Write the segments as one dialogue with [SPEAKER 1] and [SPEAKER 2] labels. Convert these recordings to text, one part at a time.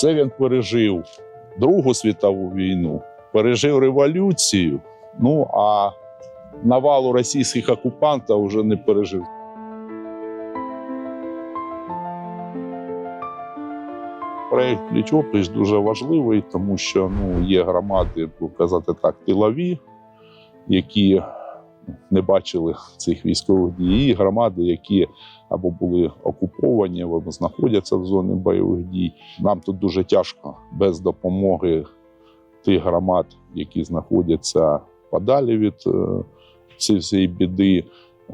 [SPEAKER 1] Це він пережив Другу світову війну, пережив революцію. Ну а навалу російських окупантів вже не пережив. Проект пліч-опліч дуже важливий, тому що ну, є громади, казати так, тилові, які не бачили цих військових дій, громади, які або були окуповані, або знаходяться в зоні бойових дій. Нам тут дуже тяжко без допомоги тих громад, які знаходяться подалі від е, цієї всієї біди.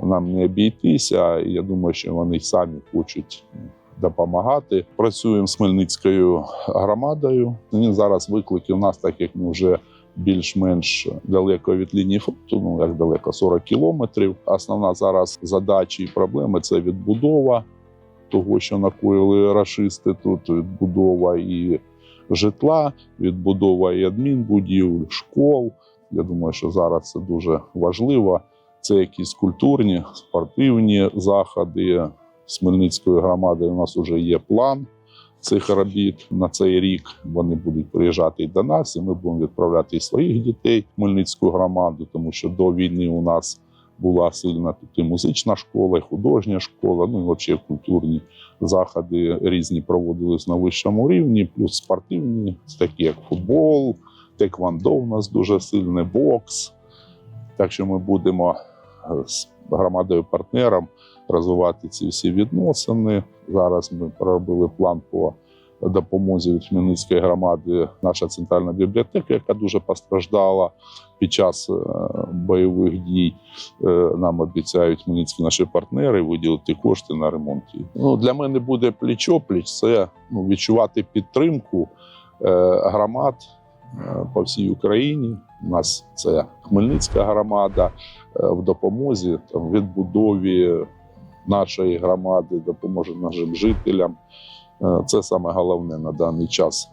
[SPEAKER 1] Нам не обійтися. Я думаю, що вони самі хочуть допомагати. Працюємо з Хмельницькою громадою. Зараз виклики у нас, так як ми вже більш-менш далеко від лінії фронту, ну як далеко 40 кілометрів. Основна зараз задача і проблеми це відбудова того, що накоїли рашисти. Тут відбудова і житла, відбудова і адмінбудівель, школ. Я думаю, що зараз це дуже важливо. Це якісь культурні, спортивні заходи з Хмельницької громади. У нас вже є план цих робіт на цей рік. Вони будуть приїжджати і до нас, і ми будемо відправляти і своїх дітей в Хмельницьку громаду, тому що до війни у нас була сильна тут і музична школа, і художня школа, ну і взагалі культурні заходи різні проводились на вищому рівні, плюс спортивні, такі як футбол, теквандо у нас дуже сильний бокс. Так що ми будемо з громадою партнером розвивати ці всі відносини. Зараз ми проробили план по допомозі від Хмельницької громади. Наша центральна бібліотека, яка дуже постраждала під час е, бойових дій. Е, Нам обіцяють хмельницькі наші партнери виділити кошти на ремонт. Ну для мене буде пліч-опліч. Це ну, відчувати підтримку е, громад по всій Україні. У нас це Хмельницька громада в допомозі там, відбудові нашої громади, допоможе нашим жителям. Е, Це саме головне на даний час.